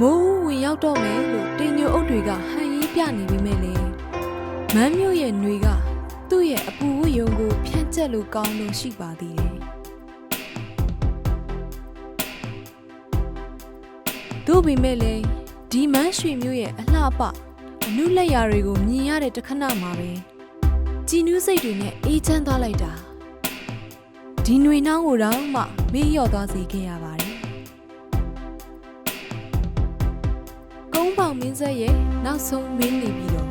မိုးဝင်ရောက်တော့မယ်လို့တင်ညိုအုပ်တွေကဟန်ရေးပြနေပေမဲ့လေမန်းမျိုးရဲ့ຫນွေကသူ့ရဲ့အပူဝတ်ယုံကိုဖြန့်ကျက်လို့ကောင်းလို့ရှိပါသေးတယ်တို့ပေမဲ့လေဒီမန်းရွှေမျိုးရဲ့အလှပအနုလက်ရာတွေကိုမြင်ရတဲ့တစ်ခဏမှာပဲကြည်နူးစိတ်တွေနဲ့အေးချမ်းသွားလိုက်တာဒီຫນွေနှောင်းကိုတော့မှမေ့လျော့သွားစေခဲ့ရပါတယ် ယ် ကုန်းပေါင်မင်းဆက်ရဲ့နောက်ဆုံးမင်းနေပြီးတော့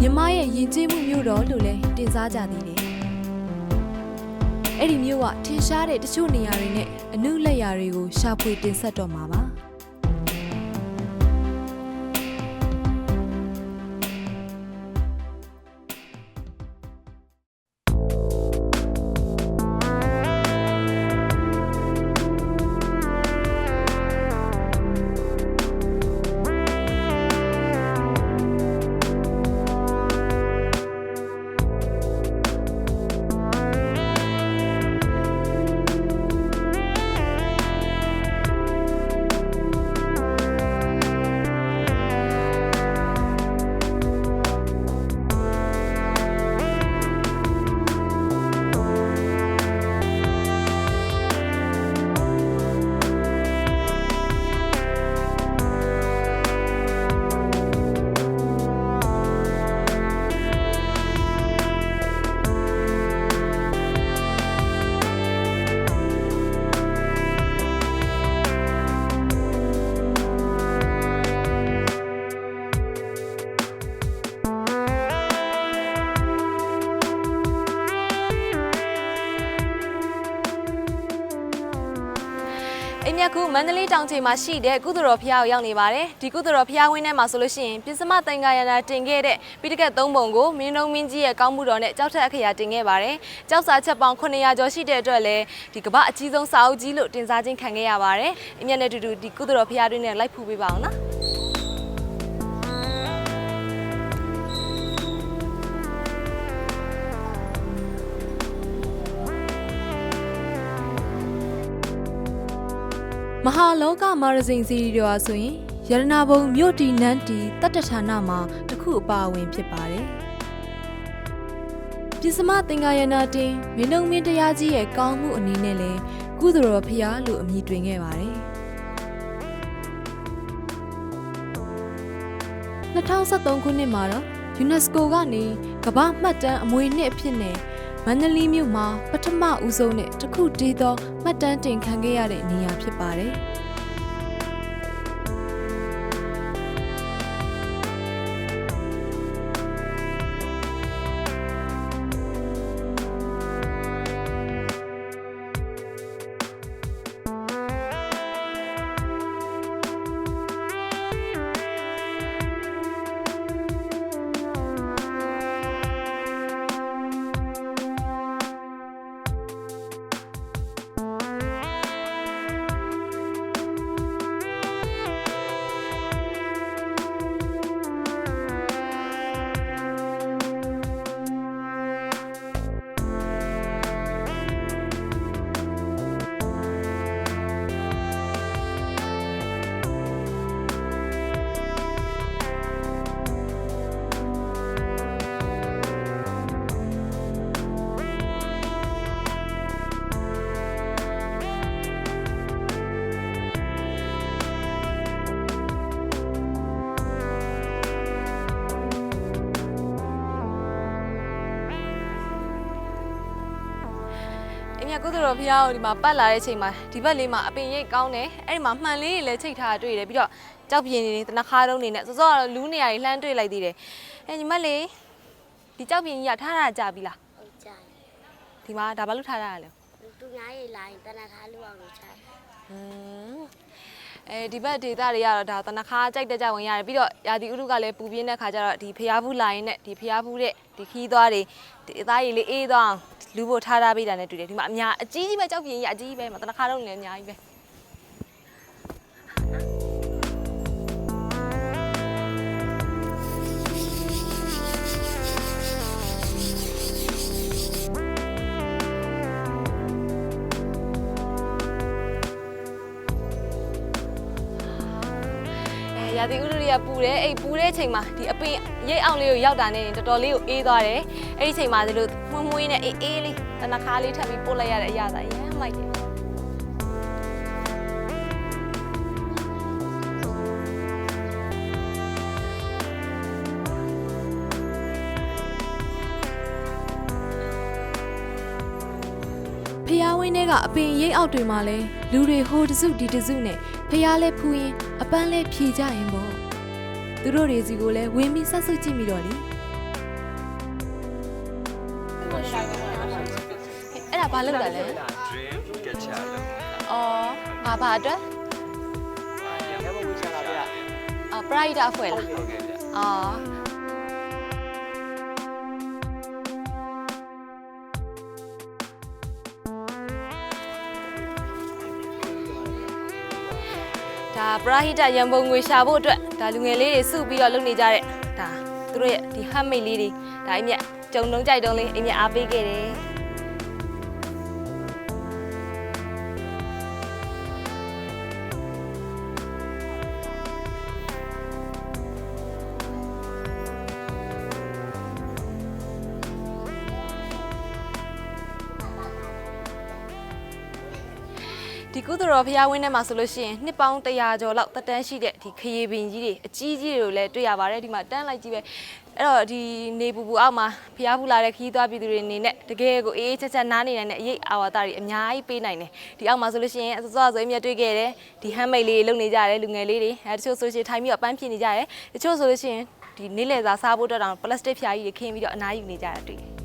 မြမရဲ့ယဉ်ကျေးမှုမျိုးတော်လို့လဲတင်စားကြသေးတယ်။အဲ့ဒီမျိုးကထင်ရှားတဲ့တချို့နေရာတွေနဲ့အနုလက်ရာတွေကိုရှာဖွေတင်ဆက်တော့မှာပါ။ မ်မြတ်ကူမန္တလေးတောင်ချိန်မှာရှိတဲ့ကုသိုလ်တော်ဖျားကိုရောက်နေပါတယ်ဒီကုသိုလ်တော်ဖျားဝင်းထဲမှာဆိုလို့ရှိရင်ပြစ္စမသင်္ကာယနာတင်ခဲ့တဲ့ပိဋကတ်၃ပုံကိုမင်းလုံးမင်းကြီးရဲ့ကောင်းမှုတော်နဲ့ကြောက်ထက်အခရာတင်ခဲ့ပါတယ်ကြောက်စာချက်ပေါင်း900ကျော်ရှိတဲ့အတွက်လည်းဒီကမ္ဘာအကြီးဆုံးစာအုပ်ကြီးလို့တင်စားခြင်းခံခဲ့ရပါတယ်အိမ်မြတ်နဲ့အတူတူဒီကုသိုလ်တော်ဖျားတွင်းနဲ့လိုက်ဖူးပေးပါအောင်နော် မဟာလောကမာရစိန်စီရီတွေဟာဆိုရင်ရတနာဘုံမြို့တီနန်းတီတတ္တဌာနမှာတစ်ခုအပါအဝင်ဖြစ်ပါတယ်။ပြစ္စမသင်္ကာယနာတင်မင်းလုံးမင်းတရားကြီးရဲ့ကောင်းမှုအနေနဲ့လဲကုသိုလ်တော်ဖျားလို့အမည်တွင်ခဲ့ပါတယ်။2013ခုနှစ်မှာတော့ UNESCO ကနေကမ္ဘာမှတ်တမ်းအမွေနှစ်အဖြစ်နဲ့ မန္တလေးမြို့မှာပထမဦးဆုံးနဲ့တစ်ခုတည်းသောမှတ်တမ်းတင်ခံခဲ့ရတဲ့နေရာဖြစ်ပါတယ်။ ကုသိုလ်တော်ဖျားကိုဒီမှာပတ်လာတဲ့အချိန်မှာဒီဘက်လေးမှာအပင်ရိပ်ကောင်းတယ်အဲ့ဒီမှာမှန်လေးတွေလည်းချိတ်ထားတာတွေ့တယ်ပြီးတော့ကြောက်ပြင်းနေတနခါတုံးနေနဲ့စောစောကတော့လူးနေရာကြီးလှမ်းတွေ့လိုက်သေးတယ်အဲ့ညီမလေးဒီကြောက်ပြင်းကြီးကထားတာကြာပြီလားဟုတ်ကြတယ်ဒီမှာဒါဘာလို့ထားတာလဲသူများရေးလာရင်တနခါလူအောင်လို့ချတယ်อืม အဲဒီဘက်ဒေတာတွေကတော့ဒါတနခါကြိုက်တဲ့ကြဝင်ရတယ်ပြီးတော့ရာသီဥတုကလည်းပူပြင်းတဲ့ခါကျတော့ဒီဖျားဘူးလာရင်နဲ့ဒီဖျားဘူးတဲ့ဒီခီးသွားတွေဒီအသားရည်လေးအေးသွားအောင်လူဖို့ထားထားပေးတာနဲ့တွေ့တယ်ဒီမှာအများအကြီးကြီးပဲကြောက်ပြင်းကြီးအကြီးကြီးပဲမတနခါတော့လည်းအများကြီးပဲ ကပူတယ်အဲ့ပူတဲ့အချိန်မှာဒီအပင်ရိတ်အောင်လေးကိုရောက်တာနဲ့တော်တော်လေးကိုအေးသွားတယ်အဲ့ဒီအချိန်မှာဒီလိုမှုန့်မွေးနဲ့အေးအေးလေးတနခါလေးထပ်ပြီးပို့လိုက်ရတဲ့အရာသာရမ်းမိုက်တယ်ဖျားဝင်းထဲကအပင်ရိပ်အောက်တွေမှာလဲလူတွေဟိုတစုဒီတစုနဲ့ဖျားလဲဖူးရင်အပန်းလဲဖြေကြရင်ပေါ့ သူတို့တွေစီကိုလဲဝင်ပြီးဆက်ဆုပ်ကြည့်မိတော့လေအဲ့ဒါဘာလုပ်တာလဲ dream catch up လို့အော်ဘာဘာအတွက်ရမဝေးချတာဗျာအော် pride အဖွဲလားဟုတ်ကဲ့ဗျာအော် ပရာဟိတရန်ပုံငွေရှာဖို့အတွက်ဒါလူငယ်လေးတွေစုပြီးတော့လုပ်နေကြတဲ့ဒါသူတို့ရဲ့ဒီ handmade လေးတွေဒါအိမ်မြတ်ကြုံတုံးကြိုက်တုံးလေးအိမ်မြတ်အားပေးခဲ့တယ် ကုသတော်ဖျားဝင်းထဲမှာဆိုလို့ရှိရင်နှစ်ပေါင်း100ကျော်လောက်တက်တန်းရှိတဲ့ဒီခရီးပင်ကြီးတွေအကြီးကြီးတွေကိုလည်းတွေ့ရပါတယ်ဒီမှာတန်းလိုက်ကြီးပဲအဲ့တော့ဒီနေပူပူအောက်မှာဖျားဖူလာတဲ့ခရီးသွားပြည်သူတွေအနေနဲ့တကယ်ကိုအေးအေးချက်ချက်နားနေနိုင်တဲ့အရေးအာဝါဒတွေအများကြီးပေးနိုင်တယ်ဒီအောက်မှာဆိုလို့ရှိရင်အစောစောဆိုအမြတ်တွေ့ခဲ့တယ်ဒီဟမ်းမိတ်လေးလုပ်နေကြတယ်လူငယ်လေးတွေအဲတချို့ဆိုရှင်ထိုင်ပြီးတော့ပန်းဖြစ်နေကြတယ်တချို့ဆိုလို့ရှိရင်ဒီနေ့လည်စာစားဖို့အတွက်တောင်ပလတ်စတစ်ဖျားကြီးတွေခင်းပြီးတော့အနားယူနေကြတာတွေ့တယ်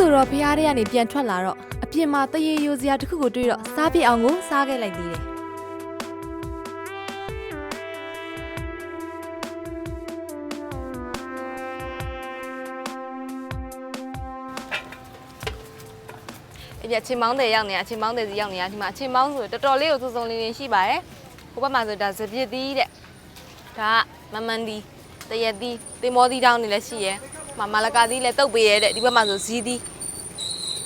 သိုလ်တော်ဖျားထဲကနေပြန်ထွက်လာတော့အပြင်မှာတရေရိုစရာတစ်ခုကိုတွေ့တော့စားပြစ်အောင်ကိုစားခဲ့လိုက်သေးတယ်အဲ့ပြချင်းမောင်းတယ်ရောက်နေတာချင်းမောင်းတယ်စီရောက်နေတာဒီမှာချင်းမောင်းဆိုတော်တော်လေးကိုစုံစုံလင်းလင်းရှိပါတယ်ဟိုဘက်မှာဆိုဒါစပြစ်သီးတဲ့ဒါကမမန်ဒီတရက်သီးတင်မောသီးတောင်းနေလည်းရှိရယ်မမလကာသီးလည်းတုတ်ပေးရတဲ့ဒီဘက်မှာဆိုဇီးသီး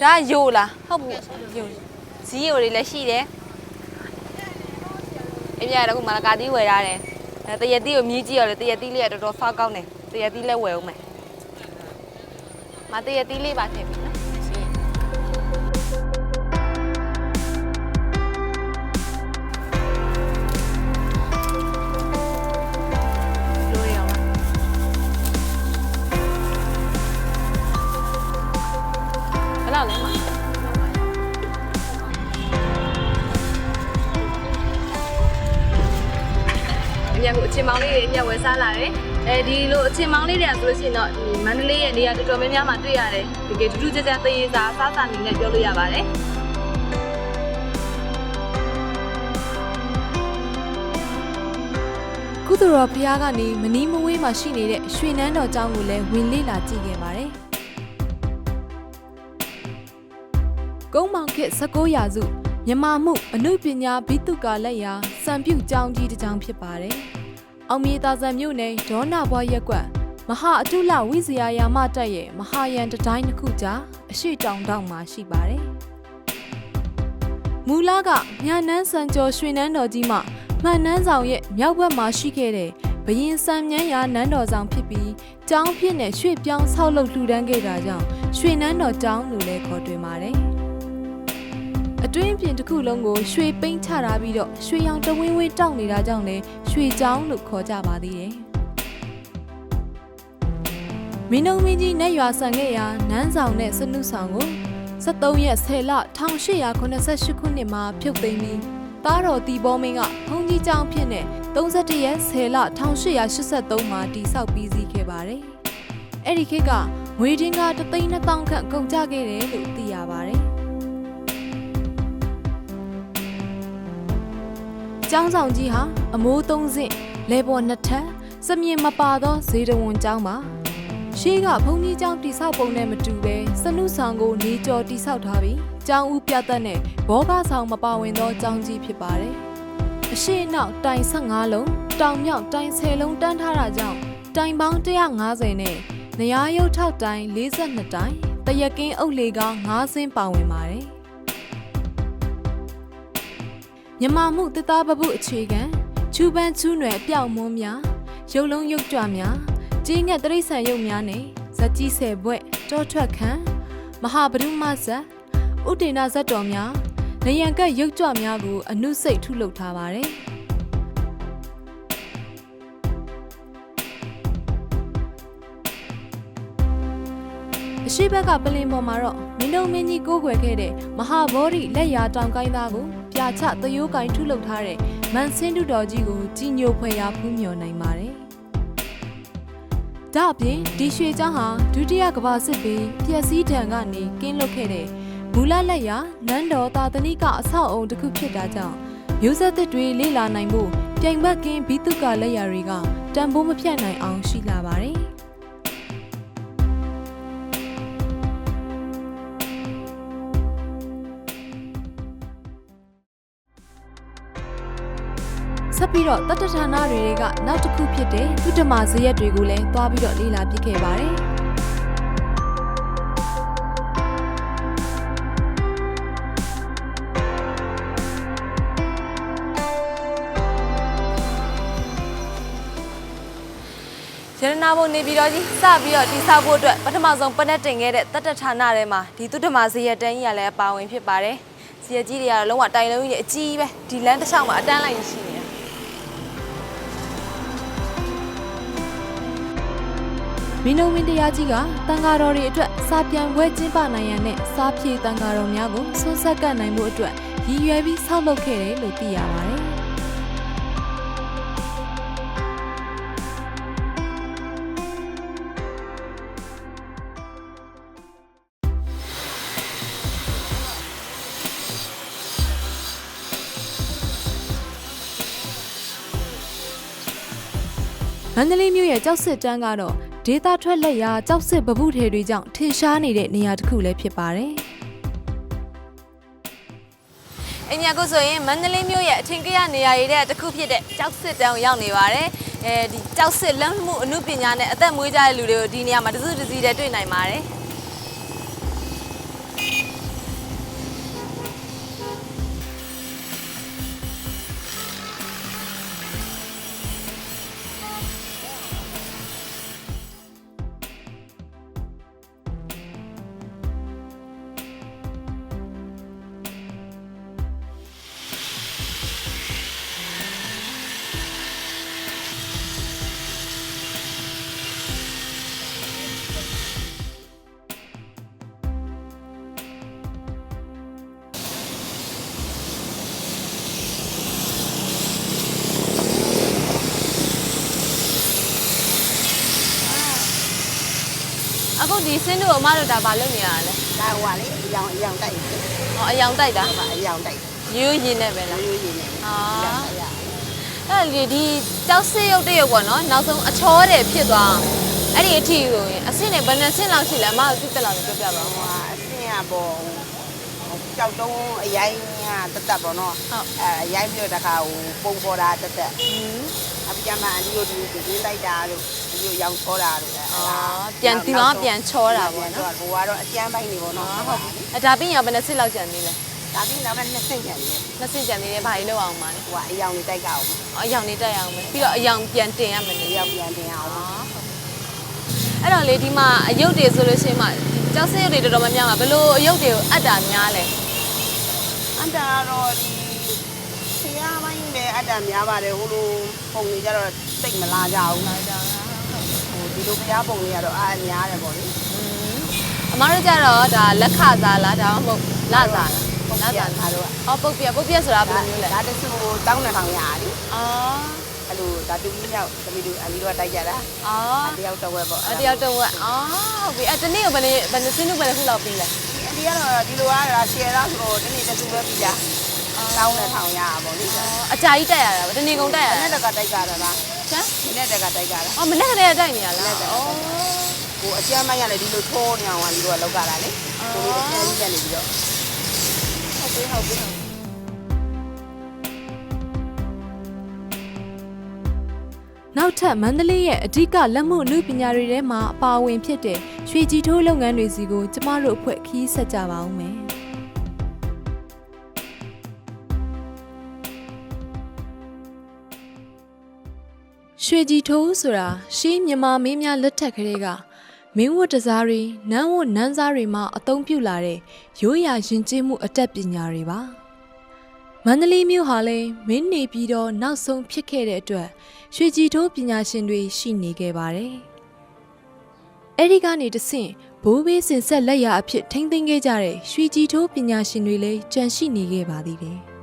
ဒါကယိုလားဟုတ်ဘူးယိုဇီးယိုတွေလည်းရှိတယ်အဲ့ပြရတော့ခုမလကာသီးဝယ်ရတယ်ဒါတရက်သီးကိုမြည်ကြည့်ရလေတရက်သီးလေးကတော်တော်စားကောင်းတယ်တရက်သီးလည်းဝယ်အောင်မယ်မတရက်သီးလေးပါထည့် လောက်လဲမအမြတ်ကိုအချင်းမောင်လေးတွေအမြတ်ဝယ်စားလာတယ်အဲဒီလိုအချင်းမောင်လေးတွေကဆိုလို့ရှိရင်တော့ဒီမန္တလေးရဲ့နေရာတော်တော်များများမှာတွေ့ရတယ်တကယ်ထူးထူးခြားခြားသေးစားစားစာနေနဲ့ပြောလို့ရပါတယ်ကုသိုလ်တော်ဖျားကနေမနီးမဝေးမှာရှိနေတဲ့ရွှေနန်းတော်ကျောင်းကိုလည်းဝင်လေ့လာကြည့်ခဲ့ပါတယ် ကုန်းမောင်ခေတ်19ရာစုမြန်မာမှုအနုပညာဘိတုကာလက်ရာစံပြုကျောင်းကြီးတစ်ကျောင်းဖြစ်ပါတယ်အောင်မြေသာဇံမြို့နယ်ဒေါနာဘွားရက်ကွက်မဟာအတုလဝိဇယာယာမတက်ရဲ့မဟာယန်တတိုင်းတစ်ခုကြားအရှိတောင်တောင်မှာရှိပါတယ်မူလကမြနန်းစံကျော်ရွှေနန်းတော်ကြီးမှာမှန်နန်းဆောင်ရဲ့မြောက်ဘက်မှာရှိခဲ့တဲ့ဘရင်စံမြန်းရာနန်းတော်ဆောင်ဖြစ်ပြီးကျောင်းဖြစ်နဲ့ရွှေပြောင်းဆောက်လုပ်လှူဒန်းခဲ့တာကြောင့်ရွှေနန်းတော်ကျောင်းလို့လည်းခေါ်တွင်ပါတယ် အတွင်းပြင်တစ်ခုလုံးကိုရွှေပိန်းချထားပြီးတော့ရွှေရောင်တဝင်းဝင်းတောက်နေတာကြောင့်လည်းရွှေကျောင်းလို့ခေါ်ကြပါသေးတယ်မင်းတို့မင်းကြီးနဲ့ရွာဆန်ခဲ့ရာနန်းဆောင်နဲ့စနုဆောင်ကို73ရက်10လ1888ခုနှစ်မှာဖြုတ်သိမ်းပြီးသားတော်တီဘောမင်းကဘုန်းကြီးကျောင်းဖြစ်တဲ့31ရက်10လ1883မှာတည်ဆောက်ပြီးစီးခဲ့ပါတယ်။အဲ့ဒီခေတ်ကငွေတင်းက3သိန်း2000ခန့်ကုန်ကျခဲ့တယ်လို့သိရပါတယ်။ ကျောင်းဆောင်ကြီးဟာအမိုးသုံးစင့်လေပေါ်နှစ်ထပ်စမြင်မပါသောဇေတဝန်ကျောင်းပါ။ရှေးကဘုံကြီးကျောင်းတိဆောက်ပုံနဲ့မတူပဲစနုဆောင်ကိုနေကျော်တိဆောက်ထားပြီးကျောင်းဦးပြတ်သက်နဲ့ဘောဂဆောင်မပါဝင်သောကျောင်းကြီးဖြစ်ပါတယ်။အရှိနောက်တိုင်15လုံးတောင်မြောက်တိုင်10လုံးတန်းထားတာကြောင့်တိုင်ပေါင်း150နဲ့နေရာရုပ်ထောက်တိုင်42တိုင်တရကင်းအုပ်လေက9ဆင်းပါဝင်ပါတယ်။ မြမမှုတသားပပုအခြေခံချူပန်းချူးနွယ်အပြောက်မွန်းများရုပ်လုံးရုပ်ကြွများကြီးငက်တရိษံရုပ်များနဲ့ဇက်ကြီးဆယ်ဘွဲ့တောထွက်ခန့်မဟာဗဒုမဇက်ဥဒေနာဇက်တော်များနယံကက်ရုပ်ကြွများကိုအနုစိတ်ထုလုပ်ထားပါတယ်အရှိဘက်ကပလင်ပေါ်မှာတော့မင်းတို့မင်းကြီးကိုးကွယ်ခဲ့တဲ့မဟာဗောဓိလက်ရာတောင်ကိုင်းသားကို ပြာချသရိုးကိုင်းထုလုပ်ထားတဲ့မန်ဆင်းတုတော်ကြီးကိုကြီးညိုဖွယ်ရာဖူးမြော်နိုင်ပါတယ်။ဒါအပြင်ဒီရွှေချောင်းဟာဒုတိယကမ္ဘာစစ်ပြီးပျက်စီးဒဏ်ကနေကင်းလွတ်ခဲ့တဲ့မူလလက်ရာနန်းတော်သာသနိကအဆောက်အုံတစ်ခုဖြစ်တာကြောင့်မျိုးဆက်သစ်တွေလေ့လာနိုင်ဖို့ပြိုင်ဘက်ကင်းဘီတုကလက်ရာတွေကတန်ဖိုးမဖြတ်နိုင်အောင်ရှိလာပါတယ်။ ပြီးတော့တတ္တဌာနတွေကနောက်တစ်ခုဖြစ်တဲ့သုတမဇရက်တွေကိုလည်းတွားပြီးတော့လေ့လာပြခဲ့ပါတယ်။ရတနာဘုံနေပြည်တော်ကြီးစပြီးတော့တိဆောက်ဖို့အတွက်ပထမဆုံးပနက်တင်ခဲ့တဲ့တတ္တဌာနထဲမှာဒီသုတ္တမဇေယျတန်းကြီးကလည်းအပါဝင်ဖြစ်ပါတယ်ဇေယျကြီးတွေကတော့လုံးဝတိုင်လုံးကြီးတွေအကြီးပဲဒီလမ်းတစ်လျှောက်မှာအတန်းလိုက်ရှိနေ မင်းတို့မင်းတရားကြီးကတန်ဃာတော်တွေအတွက်စာပြန်ပွဲကျင်းပနိုင်ရန်နဲ့စာပြေတန်ဃာတော်များကိုဆွတ်ဆက်ကပ်နိုင်မှုအတွက်ရည်ရွယ်ပြီးဆောက်လုပ်ခဲ့တယ်လို့သိရပါတယ်။မန္တလေးမြို့ရဲ့ကြောက်စစ်တန်းကတော့ ဒေတာထွက်လက်ရာကြောက်စစ်ပပုထေတွေကြောင့်ထင်ရှားနေတဲ့နေရာတစ်ခုလည်းဖြစ်ပါတယ်အညာကိုဆိုရင်မန္တလေးမြို့ရဲ့အထင်ကရနေရာတွေတဲ့တစ်ခုဖြစ်တဲ့ကြောက်စစ်တောင်ရောက်နေပါတယ်အဲဒီကြောက်စစ်လမ်းမှုအမှုပညာနဲ့အသက်မွေးကြတဲ့လူတွေကိုဒီနေရာမှာတစုတစည်းတည်းတွေ့နိုင်ပါတယ် ဒီစင်းတို့အမတို့ဒါဘာလုပ်နေရတာလဲဒါဟိုကလေအယောင်အယောင်တိုက်တယ်ဟောအယောင်တိုက်တာဟိုကအယောင်တိုက်တယ်ရိုးရင်းနဲ့ပဲလားရိုးရိုးရင်းနဲ့အာရရအဲ့ဒီဒီကြောက်စစ်ရုပ်တရုပ်ပေါ့နော်နောက်ဆုံးအချောတယ်ဖြစ်သွားအောင်အဲ့ဒီအထီကိုရင်အဆင့်နဲ့ဘယ်နှဆင့်လောက်ရှိလဲအမသိတက်လောက်ပြောပြပါဦးဟိုကအစင်းကပေါ်ကြောက်တုံးအရိုင်းကတက်တက်ပေါ့နော်ဟုတ်အဲအရိုင်းပြီးတော့တခါဟိုပုံပေါ်တာတက်တက်အပကြမှာအဒီလိုဒီဒီလိုက်တာတို့ ဒီလိုရောင်ချောတာတို့အဲအော်ပြန်ဒီမှာပြန်ချောတာပေါ့နော်ဟိုကတော့အကျန်းပိုင်းနေပေါ့နော်ဟုတ်ပြီအဲ့ဒါပြီးရင်ဘယ်နှဆင့်လောက်ကျန်သေးလဲဒါပြီးနောက်မှနှစ်ဆင့်ကျန်တယ်နှစ်ဆင့်ကျန်သေးတယ်ဘာကြီးလောက်အောင်ပါလဲဟိုကအယောင်လေးတိုက်ကအောင်အယောင်နေတက်ရအောင်ပဲပြီးတော့အယောင်ပြန်တင်ရမယ်လေအယောင်ပြန်တင်အောင်အဲ့တော့လေဒီမှာအယုတ်တွေဆိုလို့ရှိရင်မှကြောက်စစ်ရုပ်တွေတော်တော်များများမှာဘယ်လိုအယုတ်တွေကိုအပ်တာများလဲအန်တာတော့ဒီဆရာပိုင်းပဲအတ္တများပါတယ်ဟိုလိုပုံတွေကြတော့စိတ်မလာကြဘူးလာကြတာဟို ဒီလိုဘုရားပုံတွေကတော့အားများတယ်ပေါ့လေအအမားတို့ကြတော့ဒါလက်ခစားလားဒါမှမဟုတ်လစားလားပုံပြတာတို့ကအော်ပုတ်ပြပုတ်ပြဆိုတာဘယ်လိုမျိုးလဲဒါတဆူတောင်းနေထောင်ရတယ်အော်အဲ့လိုဒါတူကြီးမြောက်သမီးတို့အလီတို့ကတိုက်ကြတာအော်တယောက်တော့ဝဲပေါ့အတယောက်တော့ဝက်အော်ဟုတ်ပြီအဲ့တနေ့ကိုဘယ်နေဘယ်နေစင်းတို့ဘယ်နေခုလောက်ပြီးလဲအလီကတော့ဒီလိုကတော့ရှယ်တော့ဆိုတော့ဒီနေ့တဆူပဲပြီးတာတောင်းနေထောင်ရပါပေါ့လေဒါအကြာကြီးတက်ရတာဗောတနေ့ကုန်တက်ရတာနဲ့တကတိုက်ကြတာလား ချမ်းဒီနဲ့တကတိုက်ကြတာအော်မနေ့ကတည်းကတိုက်နေရလားအော်ဟိုအကျမ်းမရလေဒီလိုထိုးနေအောင်ဒီလိုကလောက်ကြတာလေဒီလိုအကျမ်းကြီးတက်နေပြီးတော့ဟုတ်ပြီဟုတ်ပြီနောက်ထပ်မန္တလေးရဲ့အဓိကလက်မှုအမှုပညာတွေထဲမှာအပါအဝင်ဖြစ်တဲ့ရွှေကြည်ထိုးလုပ်ငန်းတွေစီကိုကျမတို့အဖွဲ့ခီးဆက်ကြပါဦးမယ်။ ရွှေကြည်ထိုးဆိုတာရှေးမြမာမင်းများလက်ထက်ကလေးကမင်းဝတ်တစားတွေနန်းဝတ်နန်းစားတွေမှာအသုံးပြုလာတဲ့ရိုးရာယဉ်ကျေးမှုအတတ်ပညာတွေပါ။မန္တလေးမြို့ဟာလည်းမင်းနေပြီးတော့နောက်ဆုံးဖြစ်ခဲ့တဲ့အတွက်ရွှေကြည်ထိုးပညာရှင်တွေရှိနေခဲ့ပါတယ်။အဲဒီကနေတဆင့်ဘိုးဘေးစင်ဆက်လက်ရာအဖြစ်ထိမ့်သိမ်းခဲ့ကြတဲ့ရွှေကြည်ထိုးပညာရှင်တွေလည်းကြန့်ရှိနေခဲ့ပါသေးတယ်။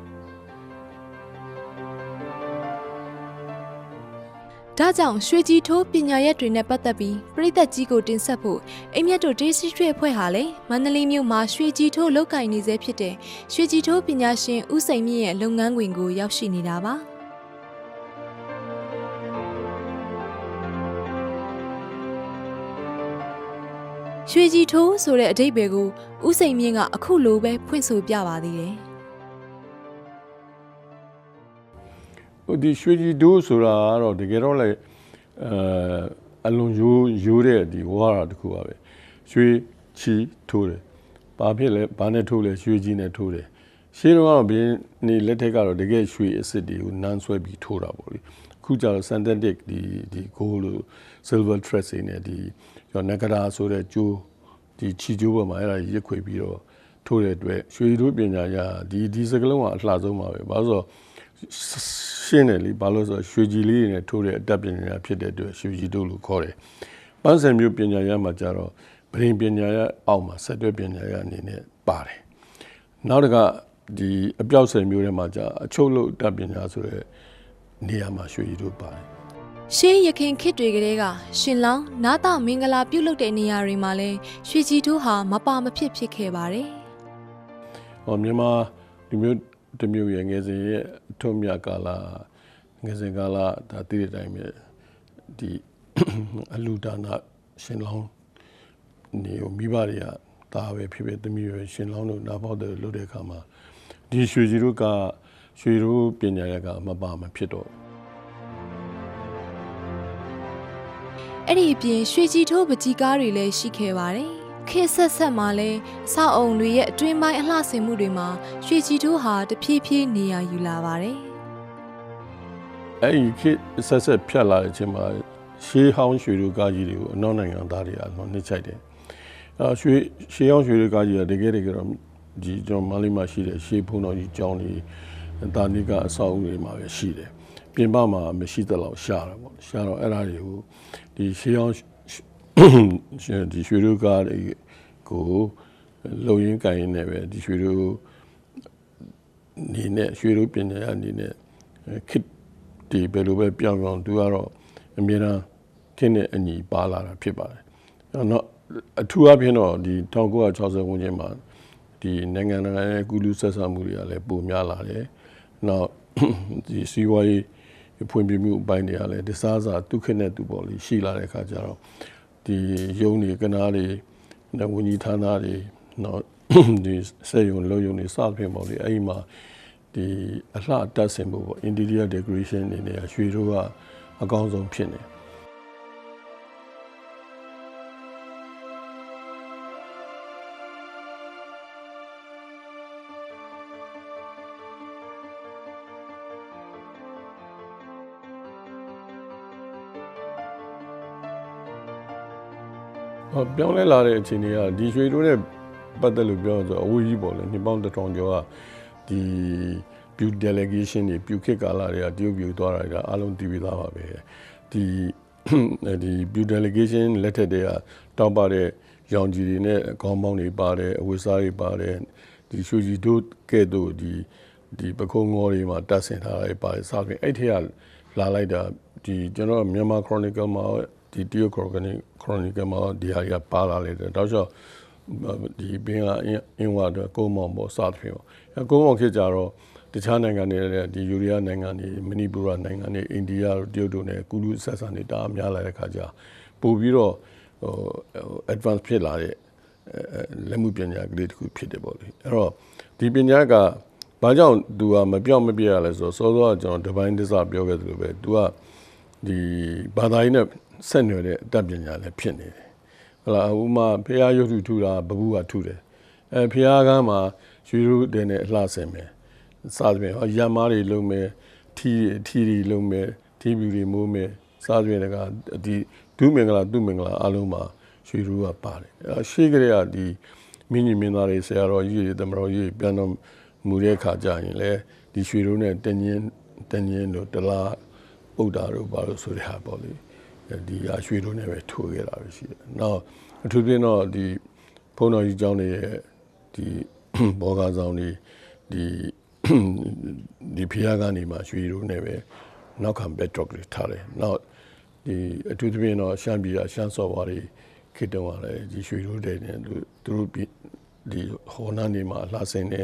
ဒါကြောင့်ရွှေကြည်ထိုးပညာရက်တွေနဲ့ပတ်သက်ပြီးပြည်သက်ကြီးကိုတင်ဆက်ဖို့အိမ်မြတ်တို့ဒေးစီရွှေအဖွဲ့ဟာလည်းမန္တလေးမြို့မှာရွှေကြည်ထိုးလောက်ကင်နေစေဖြစ်တဲ့ရွှေကြည်ထိုးပညာရှင်ဦးစိန်မြင့်ရဲ့လုပ်ငန်းခွင်ကိုရောက်ရှိနေတာပါ။ရွှေကြည်ထိုးဆိုတဲ့အဓိပ္ပာယ်ကိုဥစိန်မြင့်ကအခုလိုပဲဖွင့်ဆိုပြပါသေးတယ် ဒီရွှေကြီးဒိုးဆိုတာကတော့တကယ်တော့လေအဲအလွန်ရိုးရိုးတဲ့ဒီဝါရတစ်ခုပါပဲရွှေချီထိုးတယ်ဘာဖြစ်လဲဘာနဲ့ထိုးလဲရွှေကြီးနဲ့ထိုးတယ်ရှင်းတော့ကတော့ဘင်းနေလက်ထက်ကတော့တကယ်ရွှေအစ်စ်တွေကိုနန်းဆွဲပြီးထိုးတာပေါ့လေအခုကျတော့ synthetic ဒီဒီ gold လို့ silver thread တွေနဲ့ဒီရောနဂရာဆိုတဲ့ကျိုးဒီချီကျိုးပေါ်မှာအဲ့ဒါရစ်ခွေပြီးတော့ထိုးတဲ့အတွက်ရွှေတို့ပညာရဒီဒီစကလုံးကအလှဆုံးပါပဲဘာလို့ဆိုတော့ ရှင်းတယ်လीဘာလို့လဲဆိုတော့ရွှေကြည်လေးတွေနဲ့ထိုးတဲ့အတတ်ပညာဖြစ်တဲ့အတွက်ရွှေကြည်တို့လို့ခေါ်တယ်။ပန်းစံမျိုးပညာရမှာကြတော့ဗရင်ပညာရအောက်မှာဆက်တွဲပညာရအနေနဲ့ပါတယ်။နောက်တစ်ခါဒီအပြောက်ဆယ်မျိုးထဲမှာじゃအချုပ်လို့တတ်ပညာဆိုတဲ့နေရာမှာရွှေကြည်တို့ပါတယ်။ရှေးရခင်ခေတ်တွေကလေးကရှင်လောင်းနာတာမင်္ဂလာပြုလုပ်တဲ့နေရာတွေမှာလဲရွှေကြည်ထိုးဟာမပါမဖြစ်ဖြစ်ခဲ့ပါတယ်။ဟောမြန်မာဒီမျိုးဒီမျိုးရဲ့ငယ်စဉ်ရဲ့အ ထွတ်မြတ်ကာလငယ်စဉ်ကာလဒါတည်တဲ့အတိုင်းပဲဒီအလူဒါနရှင်လောင်းနေကိုမိဘတွေကဒါပဲဖြစ်ဖြစ်သမီးတွေရှင်လောင်းတို့နားပေါက်တယ်လို့တဲ့အခါမှာဒီရွှေကြီးတို့ကရွှေတို့ပညာရက်ကမပါမဖြစ်တော့။အဲ့ဒီအပြင်ရွှေကြည်ထိုးပကြီးကားတွေလည်းရှိခဲ့ပါတယ်။ ခေတ်ဆက်ဆက်မှာလဲအဆောက်အုံတွေရဲ့အတွင်းပိုင်းအလှဆင်မှုတွေမှာရွှေကြည်ထိုးဟာတဖြည်းဖြည်းနေရာယူလာပါတယ်။အဲ့ဒီခေတ်ဆက်ဆက်ဖြတ်လာတဲ့အချိန်မှာရှေးဟောင်းရွှေတို့ကားကြီးတွေကိုအနောက်နိုင်ငံသားတွေအလွန်နှိမ့်ချိုက်တယ်အဲရွှေရှေးဟောင်းရွှေတို့ကားကြီးကတကယ်တကယ်တော့ဒီကျွန်တော်မန္တလေးမှာရှိတဲ့ရှေးဖုံတော်ကြီးကျောင်းတွေတာနိကအဆောက်အဦတွေမှာပဲရှိတယ်ပြင်ပမှာမရှိသလောက်ရှားတာပေါ့ရှားတော့အဲ့ဒါတွေကိုဒီရှေးဟောင်းရှင် ဒီရွှေတို့ကားတွေကိုလုံရင်းကန်ရင်းနဲ့ပဲဒီရွှေတို့နေနဲ့ရွှေတို့ပညာရအနေနဲ့ခစ်ဒီဘယ်လိုပဲပြောင်းပြောင်းသူကတော့အမြဲတမ်းခင်းတဲ့အညီပါလာတာဖြစ်ပါတယ်။အဲ့တော့အထူးအဖြစ်တော့ဒီ1960ဝန်းကျင်မှာဒီနိုင်ငံတကာရဲ့ကုလူဆက်ဆံမှုတွေကလည်းပိုများလာတယ်။နောက်ဒီစီးပွားရေးဖွံ့ဖြိုးမှုအပိုင်းတွေကလည်းတစားစားဒုက္ခနဲ့တူပေါ်လေးရှိလာတဲ့အခါကျတော့ ဒီယုံတွေကနာတွေနဲ့ဝန်ကြီးဌာနတွေနောက်ဒီစေယုံလုံယုံတွေစသဖြင့်ပေါ့လေအဲ့ဒီမှာဒီအလှတက်ဆင်ဖို့ပေါ့ interior decoration အနေနဲ့ရွှေတို့ကအကောင်းဆုံးဖြစ်နေဟော ပြောင်းလဲလာတဲ့အခြေအနေကဒီရွှေတို့နဲ့ပတ်သက်လို့ပြောရဆိုအဝေးကြီးပေါ့လေနှစ်ပေါင်းတစ်ထောင်ကျော်ကဒီ view delegation တွေ view ခစ်ကာလာတွေကတရုတ် view သွားတာကအလုံးတည်ပြီးသားပါပဲဒီဒီ view delegation လက်ထက်တည်းကတောက်ပတဲ့ရောင်ကြီးတွေနဲ့ခေါင်းပေါင်းတွေပါတယ်အဝတ်စားတွေပါတယ်ဒီရွှေကြီးတို့ကဲ့သို့ဒီဒီပကုံးငေါ်တွေမှာတက်ဆင်ထားတာပါတယ်စသဖြင့်အဲ့ထက်ကလာလိုက်တာဒီကျွန်တော်မြန်မာ Chronicle မှာ ဒီတရုတ် Chronicle Chronicle မှာဒီဟာကြီးပါလာလေတယ်တောက်လျှောက်ဒီဘင်ကအင်းအင်းဝါတော့ကုန်းမောင်ပေါ့စသဖြင့်ပေါ့အဲကုန်းမောင်ခေတ်ကြတော့တခြားနိုင်ငံတွေလည်းဒီယူရီးယားနိုင်ငံတွေမဏိပူရနိုင်ငံတွေအိန္ဒိယတို့တရုတ်တို့နဲ့ကုလူဆက်ဆံတွေတအားများလာတဲ့ခါကျပို့ပြီးတော့ဟို advance ဖြစ်လာတဲ့အဲလက်မှုပညာကလေးတစ်ခုဖြစ်တယ်ပေါ့လေအဲ့တော့ဒီပညာကဘာကြောင့် तू ကမပြောင်းမပြရလဲဆိုတော့စောစောကကျွန်တော် divine design ပြောခဲ့သလိုပဲ तू ကဒီဘာသာရေးနဲ့ ဆက်နွယ်တဲ့အတတ်ပညာလည်းဖြစ်နေတယ်ဟုတ်လားဥမာဖះရုပ်ထုထူတာဘဘူးကထူတယ်အဲဖះကမ်းမှာရွှေရုတဲ့နဲ့အလှဆင်မယ်စသဖြင့်ဟောရံမားတွေလုံးမယ်ထီထီတွေလုံးမယ်ထီပြူတွေမိုးမယ်စသဖြင့်တကဒီဒုမင်္ဂလာသူမင်္ဂလာအလုံးမှာရွှေရူကပါတယ်အဲရှေးကလေးကဒီမင်းကြီးမင်းသားတွေဆရာတော်ကြီးတွေတမတော်ကြီးပြန်တော်မူတဲ့ခါကြရင်လေဒီရွှေရူနဲ့တင်ရင်တင်ရင်တို့တလားပုဒ္ဒါတို့ဘာလို့ဆိုတဲ့ဟာပေါ့လေ ဒီအရွှေတို့နဲ့ပဲထိုးခဲ့တာပဲရှိတယ်။နောက်အထူးဖြင့်တော့ဒီဘုန်းတော်ကြီးကျောင်းတွေရဲ့ဒီဘောဂါဆောင်တွေဒီဒီဖျားကနေမှရွှေတို့နဲ့ပဲနောက်ခံ backdrop လေးထားတယ်။နောက်ဒီအထူးသဖြင့်တော့ရှမ်းပြည်ကရှမ်းစော်ဘွားတွေခေတ္တကလည်းဒီရွှေတို့တဲ့နဲ့သူတို့ဒီဟောနာနေမှာလှဆင်နေ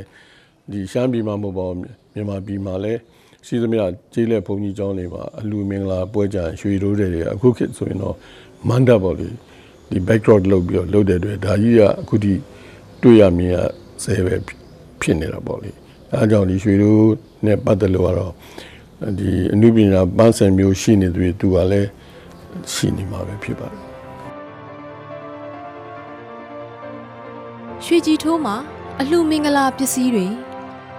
ဒီရှမ်းပြည်မှာမဟုတ်ပါဘူးမြန်မာပြည်မှာလည်း ရှိသမျှကျေးလက်ဘုံကြီးကျောင်းတွေမှာအလူမင်္ဂလာပွဲကြရွှေတို့တဲ့တွေအခုခေတ်ဆိုရင်တော့မန္တပေါ့လေဒီ backdrop လုပ်ပြီးတော့လုပ်တဲ့အတွက်ဒါကြီးကအခုထိတွေ့ရမြင်ရဆဲပဲဖြစ်နေတာပေါ့လေအဲအကြောင်းဒီရွှေတို့နဲ့ပတ်သက်လို့ကတော့ဒီအနုပညာပန်းစံမျိုးရှိနေသူတွေသူကလည်းရှိနေမှာပဲဖြစ်ပါတယ်ရွှေကြည်ထိုးမှာအလှမင်္ဂလာပစ္စည်းတွေ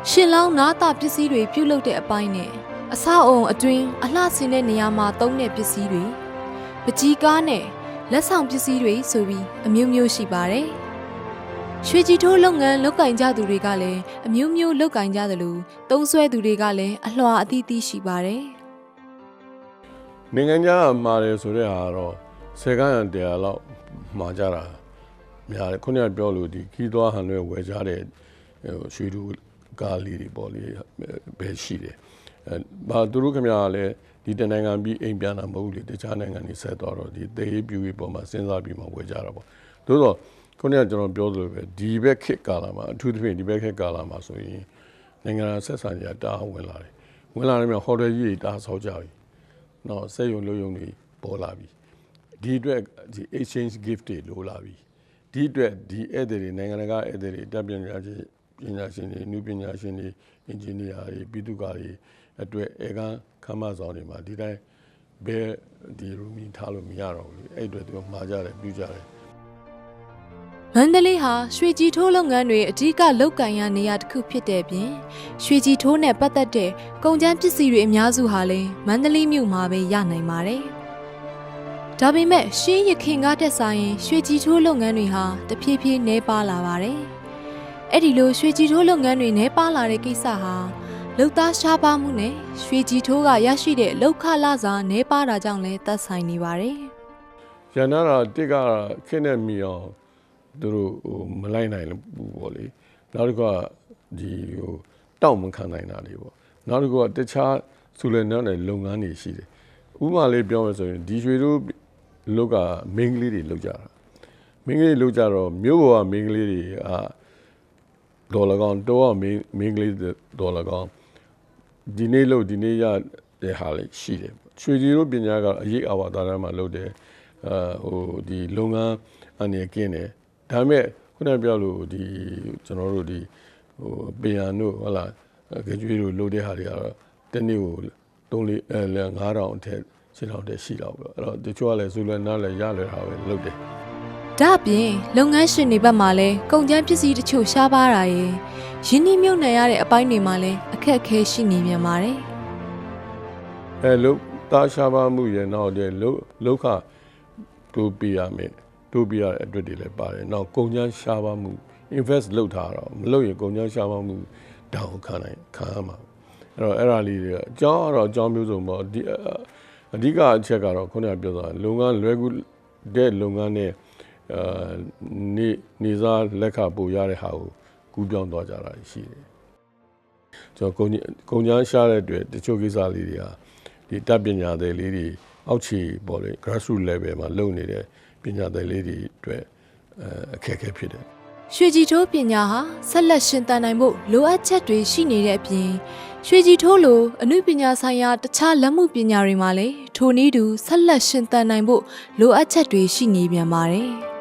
ရှင်လောင်းနာတာပစ္စည်းတွေပြုလုပ်တဲ့အပိုင်းနဲ့အဆောက်အုံအတွင်းအလှဆင်တဲ့နေရာမှာသုံးတဲ့ပစ္စည်းတွေပကြီးကားနဲ့လက်ဆောင်ပစ္စည်းတွေဆိုပြီးအမျိုးမျိုးရှိပါတယ်ရွှေကြည်ထိုးလုပ်ငန်းလုပ်ကင်ကြသူတွေကလည်းအမျိုးမျိုးလုပ်ကင်ကြသလိုသုံးဆွဲသူတွေကလည်းအလှအသီးသီးရှိပါတယ်နိုင်ငံခြားမှာတယ်ဆိုတဲ့ဟာကတော့ဆယ်ကန်းတရားလောက်မှာကြတာများတယ်ခုနကပြောလို့ဒီခီးသွားဟန်တွေဝယ်ကြတဲ့ဟိုရွှေတူ ကားလေးတွေပေါ့လေပဲရှိတယ်အဲဘာသူတို့ခင်ဗျားကလည်းဒီတနိုင်ငံပြီးအိမ်ပြန်တာမဟုတ်ဘူးလေတခြားနိုင်ငံတွေဆက်သွားတော့ဒီသေရေးပြူရေးပေါ်မှာစဉ်းစားပြီးမှဝယ်ကြတာပေါ့သို့တော့ခုနကကျွန်တော်ပြောသလိုပဲဒီဘက်ခေတ်ကာလမှာအထူးသဖြင့်ဒီဘက်ခေတ်ကာလမှာဆိုရင်နိုင်ငံတော်ဆက်ဆံရေးတားဝင်လာတယ်ဝင်လာတယ်မြောက်ဟိုတယ်ကြီးတွေတားဆောက်ကြပြီနော်စက်ယုံလို့ယုံတွေပေါ်လာပြီဒီအတွက်ဒီ exchange gift တွေလိုလာပြီဒီအတွက်ဒီဧည့်သည်တွေနိုင်ငံတကာဧည့်သည်တွေတပ်ပညာရှင် ပညာရှင်တွေနုပညာရှင်တွေအင်ဂျင်နီယာတွေပြည်သူ့ကာတွေအတွက်အေကန်းခမ်းမဆောင်တွေမှာဒီတိုင်းဘယ်ဒီရူမီထားလို့မရတော့ဘူးလေအဲ့အတွက်သူကမှာကြတယ်ပြူကြတယ်မန္တလေးဟာရွှေကြည်ထိုးလုပ်ငန်းတွေအ धिक လုပ်ကင်ရနေရာတစ်ခုဖြစ်တဲ့ပြင်ရွှေကြည်ထိုးနဲ့ပတ်သက်တဲ့ကုန်ကျန်းပစ္စည်းတွေအများစုဟာလည်းမန္တလေးမြို့မှာပဲရနိုင်ပါတယ်။ဒါပေမဲ့ရှင်းရခင်ကတက်ဆိုင်ရင်ရွှေကြည်ထိုးလုပ်ငန်းတွေဟာတဖြည်းဖြည်းနှဲပါလာပါတယ်။ အဲ့ဒီလိုရွှေကြည်ထိုးလုပ်ငန်းတွေနှဲပါလာတဲ့ကိစ္စဟာလုံသားရှားပါမှုနဲ့ရွှေကြည်ထိုးကရရှိတဲ့လောက်ခလာစာနှဲပါတာကြောင့်လည်းသက်ဆိုင်နေပါတယ်။ရန်နာတာတစ်ကခင်းနဲ့မီအောင်သူတို့ဟိုမလိုက်နိုင်ဘူးပေါ့လေနောက်တစ်ခုကဒီဟိုတောက်မခံနိုင်တာလေးပေါ့နောက်တစ်ခုကတခြားဆူလန်တဲ့လုပ်ငန်းတွေရှိတယ်ဥပမာလေးပြောမယ်ဆိုရင်ဒီရွှေတို့လောက်ကမင်းကလေးတွေလောက်ကြတာမင်းကလေးလောက်ကြတော့မြို့ပေါ်ကမင်းကလေးတွေအာ ဒေါ်လာကောင်တော့မင်းမင်းကလေးဒေါ်လာကောင်ဒီနေ့လို့ဒီနေ့ရတဲ့ဟာလေးရှိတယ်ရွှေကြီးတို့ပညာကအရေးအဝါသားတန်းမှာလုပ်တယ်အာဟိုဒီလုပ်ငန်းအနေကင်းတယ်ဒါပေမဲ့ခုနပြောလို့ဒီကျွန်တော်တို့ဒီဟိုပီယန်တို့ဟုတ်လားကြွေးတို့လုပ်တဲ့ဟာတွေကတော့တနေ့ကို3လေးအဲ9000အထက်6000တက်ရှိတော့ပေါ့အဲ့တော့တချို့ကလည်းဇူလနာလည်းရလွယ်တာပဲလုပ်တယ် ဒါအပြင်လုပ်ငန်းရှင်တွေဘက်မှာလည်းကုန်ကျန်းပစ္စည်းတချို့ရှားပါတာရယ်ရင်းနှီးမြှုပ်နှံရတဲ့အပိုင်းတွေမှာလည်းအခက်အခဲရှိနေပြန်ပါတယ်အဲလုတ်သားရှားပါမှုရဲ့နောက်တဲ့လုတ်လုတ်ခတိုးပြရမယ်တိုးပြရတဲ့အတွက်တွေလည်းပါတယ်နောက်ကုန်ကျန်းရှားပါမှု invest လုပ်ထားတော့မလုပ်ရင်ကုန်ကျန်းရှားပါမှုတောင်းခံနိုင်ခံရမှာအဲ့တော့အဲ့ဒါလေးတွေအကြောင်းကတော့အကြောင်းမျိုးစုံပေါ့ဒီအဓိကအချက်ကတော့ခုနကပြောတာလုပ်ငန်းလွယ်ကူတဲ့လုပ်ငန်းနဲ့အာ နေနေစားလက်ခပို့ရတဲ့ဟာကိုကူးပြောင်းသွားကြတာရှိတယ်ကျွန်တော်ကုန်ကြီးကုန်ကြမ်းရှားတဲ့အတွက်တချို့ကိစ္စလေးတွေဟာဒီတပ်ပညာတွေလေးတွေအောက်ခြေပေါ်လေ grassroots level မှာလုပ်နေတဲ့ပညာတွေလေးတွေအတွက်အဲအခက်အခဲဖြစ်တယ်ရွှေကြည်ထိုးပညာဟာဆက်လက်ရှင်သန်နိုင်ဖို့လိုအပ်ချက်တွေရှိနေတဲ့အပြင်ရွှေကြည်ထိုးလိုအမှုပညာဆိုင်ရာတခြားလက်မှုပညာတွေမှာလည်းထိုနည်းတူဆက်လက်ရှင်သန်နိုင်ဖို့လိုအပ်ချက်တွေရှိနေပြန်ပါတယ်။